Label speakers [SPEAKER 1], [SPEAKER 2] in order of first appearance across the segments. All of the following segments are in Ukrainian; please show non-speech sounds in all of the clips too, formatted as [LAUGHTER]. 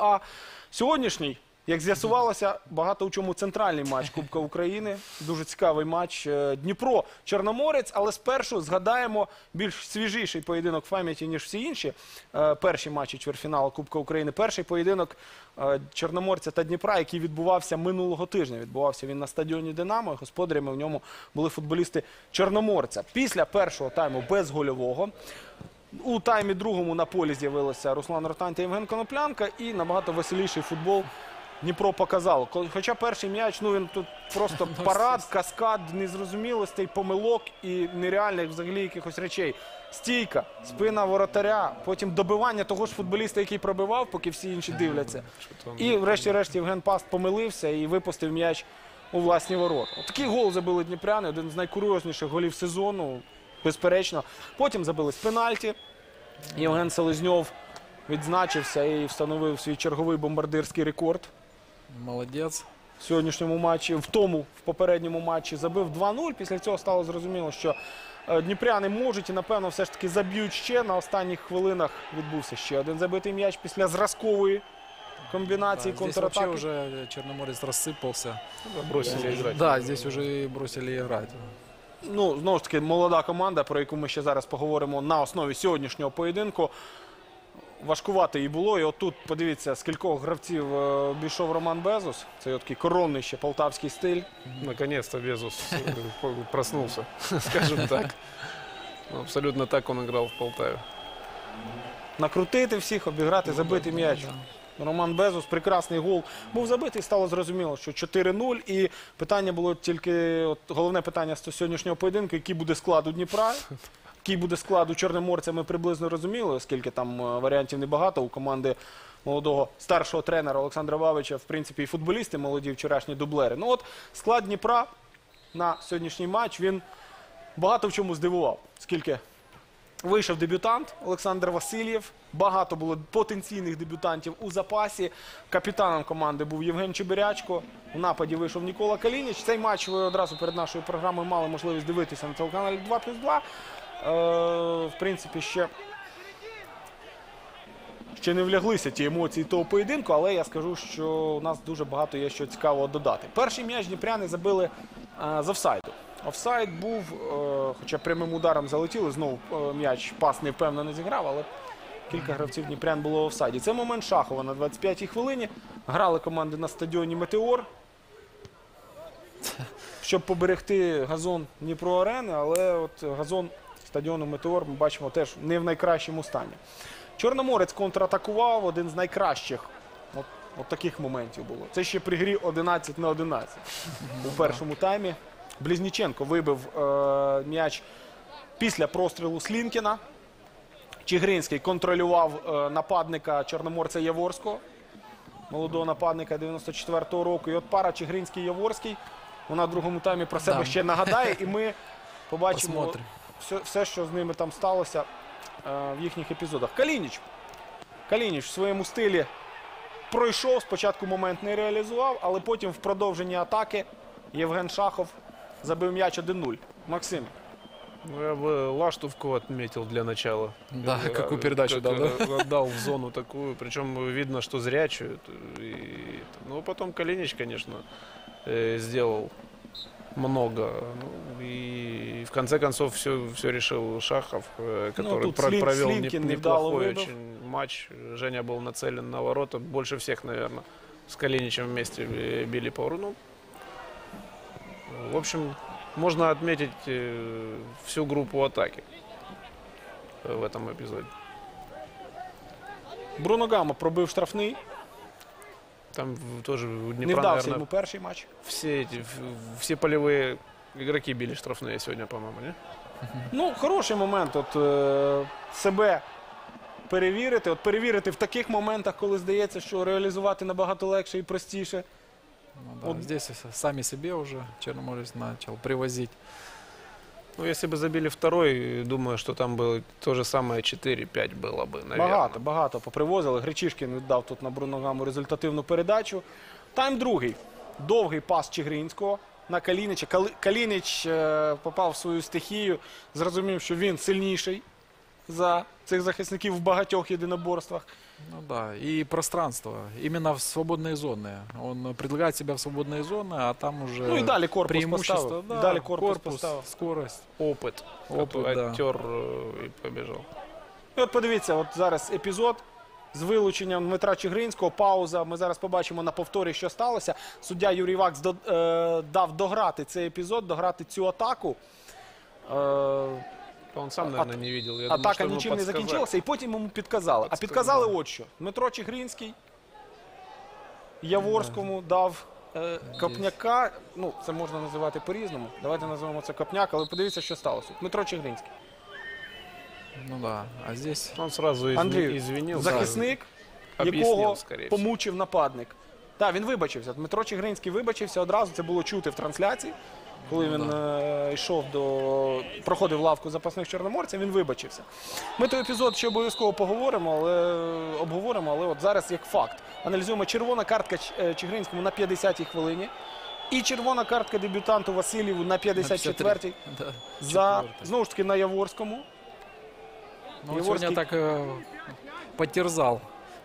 [SPEAKER 1] А сьогоднішній, як з'ясувалося, багато у чому центральний матч Кубка України. Дуже цікавий матч. Е, Дніпро Чорноморець, але спершу згадаємо більш свіжіший поєдинок в пам'яті, ніж всі інші. Е, Перші матчі чвертьфіналу Кубка України. Перший поєдинок е, Чорноморця та Дніпра, який відбувався минулого тижня. Відбувався він на стадіоні Динамо. Господарями в ньому були футболісти Чорноморця. Після першого тайму без гольового. У таймі другому на полі з'явилися Руслан Ротань та Євген Коноплянка і набагато веселіший футбол Дніпро показало. Хоча перший м'яч, ну він тут просто [LAUGHS] парад, каскад незрозумілостей, помилок і нереальних взагалі якихось речей. Стійка, спина воротаря, потім добивання того ж футболіста, який пробивав, поки всі інші дивляться. І врешті-решт Євген Паст помилився і випустив м'яч у власні ворота. Такий гол забили дніпряни, один з найкурйозніших голів сезону, безперечно. Потім забили з пенальті. Євген Селезньов відзначився і встановив свій черговий бомбардирський рекорд
[SPEAKER 2] Молодец.
[SPEAKER 1] в сьогоднішньому матчі. В тому, в попередньому матчі забив 2-0. Після цього стало зрозуміло, що е, дніпряни можуть і, напевно, все ж таки заб'ють ще. На останніх хвилинах відбувся ще один забитий м'яч після зразкової комбінації
[SPEAKER 2] Да, здесь вообще
[SPEAKER 1] контратаки.
[SPEAKER 2] уже Черноморец рассыпался.
[SPEAKER 3] Бросили играть.
[SPEAKER 2] Да, здесь уже и бросили играть.
[SPEAKER 1] Ну, знову ж таки, молода команда, про яку ми ще зараз поговоримо на основі сьогоднішнього поєдинку. Важкувато їй було. І отут, подивіться, з кількох гравців е, обійшов Роман Безус. Це його такий коронний ще полтавський стиль.
[SPEAKER 3] Наконец-то Безус э, проснулся, [LAUGHS] скажем так. Ну, Абсолютно так он играл в Полтаве.
[SPEAKER 1] Накрутити всіх, обіграти, забити м'яч. Роман Безус, прекрасний гол. Був забитий, стало зрозуміло, що 4-0. І питання було тільки, от, головне питання з сьогоднішнього поєдинку, який буде склад у Дніпра. Який буде склад у Чорноморця, ми приблизно розуміли, оскільки там е, варіантів небагато. У команди молодого старшого тренера Олександра Бабича, в принципі, і футболісти молоді, вчорашні дублери. Ну от склад Дніпра на сьогоднішній матч він багато в чому здивував. Скільки Вийшов дебютант Олександр Васильєв. Багато було потенційних дебютантів у запасі. Капітаном команди був Євген Чебирячко. У нападі вийшов Нікола Калініч. Цей матч ви одразу перед нашою програмою мали можливість дивитися на телеканалі 2 плюс 2. Е, в принципі, ще, ще не вляглися ті емоції того поєдинку, але я скажу, що у нас дуже багато є що цікавого додати. Перший м'яч Дніпряни забили е, з офсайду. Офсайд був, е, хоча прямим ударом залетіли, знову е, м'яч пас невпевнено зіграв, але кілька гравців Дніпрян було в офсайді. Це момент Шахова на 25-й хвилині. Грали команди на стадіоні Метеор. Щоб поберегти газон Дніпро Арени, але от газон стадіону Метеор ми бачимо теж не в найкращому стані. Чорноморець контратакував один з найкращих. От, таких моментів було. Це ще при грі 11 на 11 у першому таймі. Близніченко вибив е, м'яч після прострілу Слінкіна. Чигринський контролював е, нападника Чорноморця Яворського, молодого нападника 94-го року. І от пара Чигринський-Яворський. Вона в другому таймі про себе
[SPEAKER 2] Да.
[SPEAKER 1] ще нагадає, і ми [LAUGHS] побачимо все, все, що з ними там сталося е, в їхніх епізодах. Калініч. Калініч в своєму стилі пройшов. Спочатку момент не реалізував, але потім в продовженні атаки Євген Шахов забив м'яч 1-0. Максим.
[SPEAKER 3] Ну, я бы Лаштовку отметил для начала.
[SPEAKER 2] Да,
[SPEAKER 3] Э,
[SPEAKER 2] какую передачу
[SPEAKER 3] как,
[SPEAKER 2] дал, да?
[SPEAKER 3] э, Отдал в зону такую. Причем видно, что зрячую. И, ну, потом Калинич, конечно, э, сделал много. Ну, и в конце концов все, все решил Шахов, э, который
[SPEAKER 1] Ну,
[SPEAKER 3] про-
[SPEAKER 1] Слин-
[SPEAKER 3] провел не-
[SPEAKER 1] Слинкин невдало
[SPEAKER 3] неплохой очень матч. Женя был нацелен на ворота. Больше всех, наверное, с Калиничем вместе э, били по. Ну, в общем, можно отметить э, всю группу атаки э, в этом эпизоде.
[SPEAKER 1] Бруно Гама пробив штрафний.
[SPEAKER 3] Там в- тоже у
[SPEAKER 1] Не
[SPEAKER 3] Днепра,
[SPEAKER 1] вдався
[SPEAKER 3] наверное,
[SPEAKER 1] йому перший матч.
[SPEAKER 3] все эти, в- все полевые игроки били штрафные сегодня, по-моему, не?
[SPEAKER 1] Ну, хороший момент. От е, себе перевірити. От перевірити в таких моментах, коли здається, що реалізувати набагато легше і простіше.
[SPEAKER 2] Ну да,
[SPEAKER 1] Вот.
[SPEAKER 2] Здесь с- сами себе уже Черноморец начал привозить.
[SPEAKER 3] Ну, если бы забили второй, думаю, что там было то же самое 4-5 было бы, наверное.
[SPEAKER 1] Багато, багато попривозили. Гречишкін віддав тут на Бруно Гаму результативну передачу. Тайм другий. Довгий пас Чигринського на Калінича. Кали- Калініч е, попав в свою стихію, зрозумів, що він сильніший. за цих захисників в багатьох єдиноборствах.
[SPEAKER 2] Ну да, и пространство. Именно в свободные зоны. Он предлагает себя в свободные зоны, а там уже
[SPEAKER 1] Ну і далі корпус
[SPEAKER 2] преимущество.
[SPEAKER 1] поставив.
[SPEAKER 2] Да,
[SPEAKER 1] далі корпус,
[SPEAKER 2] корпус,
[SPEAKER 1] поставив.
[SPEAKER 2] скорость.
[SPEAKER 3] Опыт.
[SPEAKER 2] Опыт, да.
[SPEAKER 3] Оттер э, и побежал.
[SPEAKER 1] І от подивіться, от зараз епізод з вилученням Дмитра Чигринського. Пауза. Ми зараз побачимо на повторі, що сталося. Суддя Юрій Вакс до- е, дав дограти цей епізод, дограти цю атаку. Е,
[SPEAKER 3] Он сам, наверное, не видел. Я думаю,
[SPEAKER 1] атака
[SPEAKER 3] что ему
[SPEAKER 1] нічим не
[SPEAKER 3] подсказали.
[SPEAKER 1] закінчилася, і потім йому підказали. А підказали от що. Дмитро Чигринський Яворському дав е, копняка. Ну, це можна називати по-різному. Давайте називаємо це копняк, але подивіться, що сталося. Дмитро Чигринський.
[SPEAKER 2] Ну да, а здесь
[SPEAKER 3] Он сразу изв...
[SPEAKER 1] Андрій,
[SPEAKER 3] извинился.
[SPEAKER 1] захисник,
[SPEAKER 3] Об'яснив,
[SPEAKER 1] якого
[SPEAKER 3] скоріше
[SPEAKER 1] помучив нападник. Так, він вибачився. Дмитро Чигринський вибачився одразу. Це було чути в трансляції Коли
[SPEAKER 2] Ну,
[SPEAKER 1] він е, йшов до проходив лавку запасних чорноморців, він вибачився. Ми той епізод ще обов'язково поговоримо, але обговоримо. Але от зараз як факт. Аналізуємо червона картка Ч- е, Чигринському на 50-й хвилині. І червона картка дебютанту Васильєву на 54-й
[SPEAKER 2] да,
[SPEAKER 1] за
[SPEAKER 2] четвертый.
[SPEAKER 1] знову ж таки на Яворському.
[SPEAKER 2] Ну, он
[SPEAKER 1] Егорский-
[SPEAKER 2] сегодня так э, потерзал э,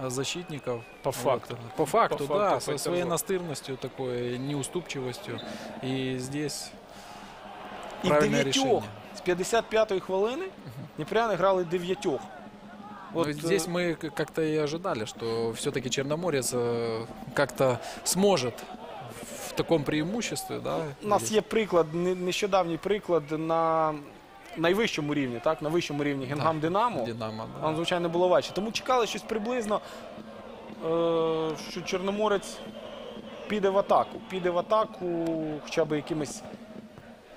[SPEAKER 2] защитников.
[SPEAKER 3] По
[SPEAKER 2] Вот.
[SPEAKER 3] факту.
[SPEAKER 2] По факту,
[SPEAKER 3] По
[SPEAKER 2] да,
[SPEAKER 3] факту
[SPEAKER 2] со
[SPEAKER 3] потерзал.
[SPEAKER 2] своей настырностью такой, неуступчивостью. И здесь
[SPEAKER 1] І в
[SPEAKER 2] правильное
[SPEAKER 1] дев'ятьох
[SPEAKER 2] решение.
[SPEAKER 1] з 55-ї хвилини Дніпряни грали дев'ятьох.
[SPEAKER 2] Но
[SPEAKER 1] От,
[SPEAKER 2] ведь здесь
[SPEAKER 1] е,
[SPEAKER 2] мы к- как-то и ожидали, что все-таки Черноморец э, как-то сможет в таком преимуществе, да?
[SPEAKER 1] у нас
[SPEAKER 2] или-
[SPEAKER 1] є приклад, не- нещодавній приклад на найвищому рівні, так? На вищому рівні Генгам Динамо.
[SPEAKER 2] Динамо, да.
[SPEAKER 1] Там, звичайно, було важче. Тому чекали щось приблизно, е, що Чорноморець піде в атаку. Піде в атаку хоча б якимись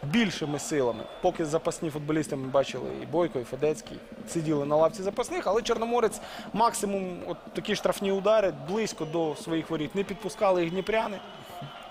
[SPEAKER 1] більшими силами. Поки запасні футболісти ми бачили і Бойко, і Федецький сиділи на лавці запасних, але Чорноморець максимум от такі штрафні удари близько до своїх воріт. Не підпускали їх дніпряни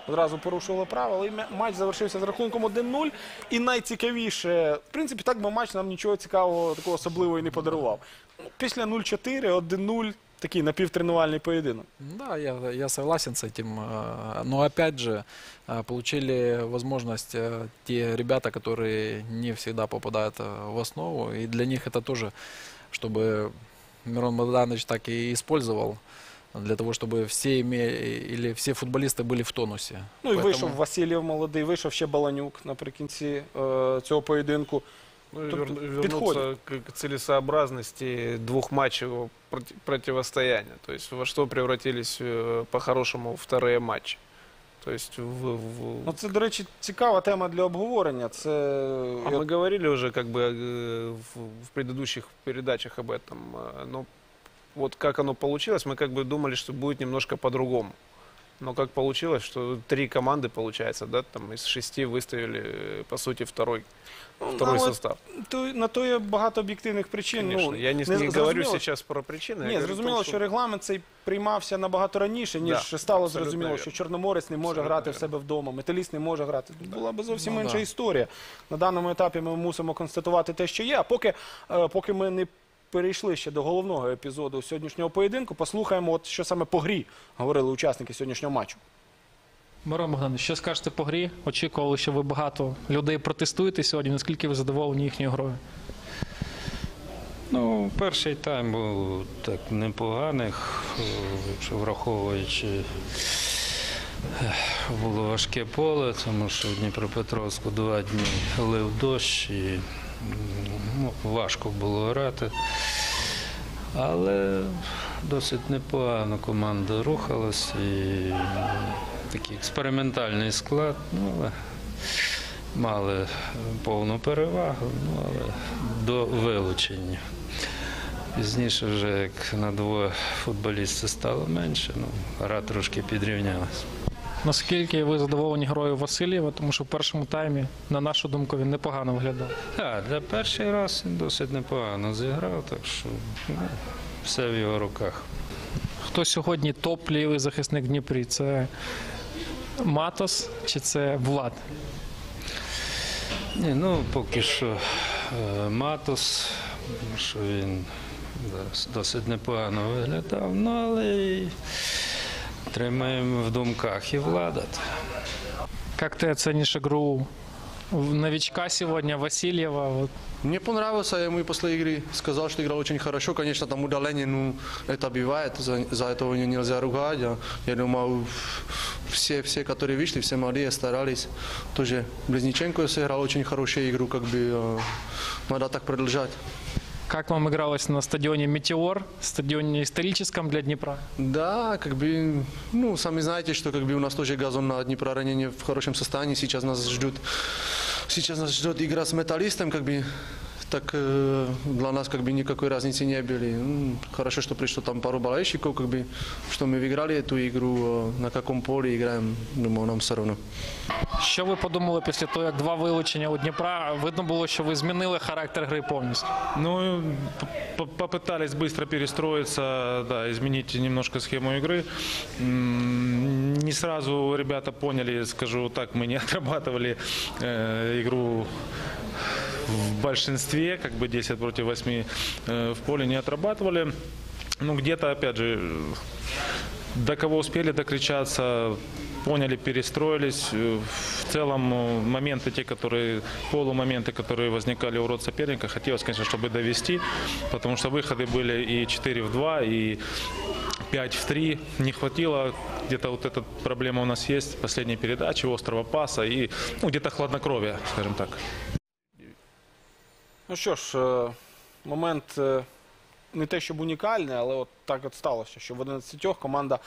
[SPEAKER 1] Одразу порушували правила, і мя- матч завершився з рахунком 1-0. І найцікавіше, в принципі, так би матч нам нічого цікавого, такого особливого і не подарував. Ну, Після 0-4, 1-0, такий напівтренувальний поєдинок.
[SPEAKER 2] Да, я, я согласен с этим. э, Но опять же, э, получили возможность э, те ребята, которые не всегда попадают э, в основу. И для них это тоже, чтобы Мирон Богданович так и использовал для того, чтобы все имели, или все футболисты были в тонусе.
[SPEAKER 1] Ну і
[SPEAKER 2] Поэтому-
[SPEAKER 1] вийшов Васильєв молодий, вийшов ще Баланюк наприкінці е, цього поєдинку.
[SPEAKER 3] Ну, и
[SPEAKER 1] Тут
[SPEAKER 3] вер-
[SPEAKER 1] подходит.
[SPEAKER 3] вернуться к, к целесообразности двухматчевого проти- противостояния. То есть во что превратились э, по-хорошему вторые матчи. То есть в, в-
[SPEAKER 1] Ну це, до речі, цікава тема для обговорення. Це
[SPEAKER 3] А мы говорили уже как бы э, в, в предыдущих передачах об этом. э, Но вот как оно получилось, мы как бы думали, что будет немножко по-другому. Но как получилось, что три команды, получается, да, там из шести выставили, э, по сути, второй,
[SPEAKER 1] ну,
[SPEAKER 3] второй
[SPEAKER 1] але
[SPEAKER 3] состав.
[SPEAKER 1] то, на то є багато об'єктивних причин.
[SPEAKER 3] Конечно.
[SPEAKER 1] Ну,
[SPEAKER 3] я не,
[SPEAKER 1] не
[SPEAKER 3] не говорю
[SPEAKER 1] зрозуміло,
[SPEAKER 3] сейчас про причины. я
[SPEAKER 1] Ні,
[SPEAKER 3] говорю о
[SPEAKER 1] зрозуміло,
[SPEAKER 3] том,
[SPEAKER 1] що регламент цей приймався набагато раніше, ніж
[SPEAKER 3] Да,
[SPEAKER 1] стало
[SPEAKER 3] абсолютно
[SPEAKER 1] зрозуміло,
[SPEAKER 3] вірно.
[SPEAKER 1] що Чорноморець не може
[SPEAKER 3] Абсолютно
[SPEAKER 1] грати в
[SPEAKER 3] вірно.
[SPEAKER 1] себе вдома, металіст не може грати. Тут була би зовсім
[SPEAKER 2] Ну,
[SPEAKER 1] інша
[SPEAKER 2] да.
[SPEAKER 1] історія. На даному етапі ми мусимо констатувати те, що є. А поки, е, поки ми не перейшли ще до головного епізоду сьогоднішнього поєдинку, послухаємо, от що саме по грі говорили учасники сьогоднішнього матчу.
[SPEAKER 4] Мирон Богданович, що скажете по грі? Очікували, що ви багато людей протестуєте сьогодні. Наскільки ви задоволені їхньою грою?
[SPEAKER 5] Ну, перший тайм був так непоганий, х- якщо враховуючи, було важке поле, тому що в Дніпропетровську два дні лив дощ і важко було грати. Але досить непогано команда рухалась і такий експериментальний склад, ну, але мали повну перевагу, ну, але до вилучення. Пізніше, вже як на двоє футболістів стало менше, ну, гра трошки підрівнялася.
[SPEAKER 4] Наскільки ви задоволені грою Васильєва? Тому що в першому таймі, на нашу думку, він непогано виглядав.
[SPEAKER 5] Так, для перший раз він досить непогано зіграв, так що ну, все в його руках.
[SPEAKER 4] Хто сьогодні топ-лівий захисник Дніпрі? Це Матос чи це Влад?
[SPEAKER 5] Ні, ну поки що е, Матос, тому що він досить непогано виглядав, ну але тримаємо в думках і влада.
[SPEAKER 4] Як ти оціниш гру новичка сегодня, Васильева. Вот.
[SPEAKER 6] Мне понравился, я ему и после игры сказал, что играл очень хорошо. Конечно, там удаление, ну, это бывает, за, за это его нельзя ругать. А Я думаю, все, все, которые вышли, все молодые, старались. Тоже Близниченко сыграл очень хорошую игру, как бы э, надо так продолжать.
[SPEAKER 4] Как вам игралось на стадионе «Метеор», стадионе историческом для Днепра?
[SPEAKER 6] Да, как бы, ну, сами знаете, что как бы у нас тоже газон на Днепроарене не в хорошем состоянии. Сейчас нас ждет, сейчас нас ждет игра с металлистом, как бы, так э, для нас как бы никакой разницы не было. М, Хорошо, что пришло там пару болельщиков, как бы, что мы выиграли эту игру, э, на каком поле играем, думаю, нам все равно.
[SPEAKER 4] Що ви подумали після того, як два вилучення у Дніпра? Видно було, що ви змінили характер гри повністю.
[SPEAKER 7] Ну, п- п- попытались быстро перестроиться, да, изменить немножко схему игры. М, Не сразу ребята поняли, скажу так, мы не [LAUGHS] отрабатывали э, игру в большинстве, как бы 10 против 8 э, в поле не отрабатывали. Ну, где-то, опять же, до кого успели докричаться, поняли, перестроились. Э, В целом э, моменты, те, которые, полумоменты, которые возникали у рот соперника, хотелось, конечно, чтобы довести, потому что выходы были и 4 в 2, и 5 в 3. Не хватило, где-то вот эта проблема у нас есть, последней передачи, острого паса и ну, где-то хладнокровия, скажем так.
[SPEAKER 1] Ну що ж, е, момент е, не те, щоб унікальний, але от так от сталося, що в 11 команда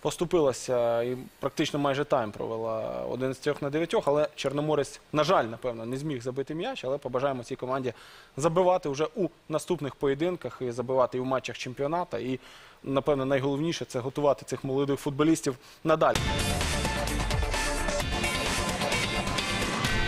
[SPEAKER 1] поступилася і практично майже тайм провела 11 на 9, але Чорноморець, на жаль, напевно, не зміг забити м'яч, але побажаємо цій команді забивати вже у наступних поєдинках і забивати і в матчах чемпіоната. І, напевно, найголовніше це готувати цих молодих футболістів надалі.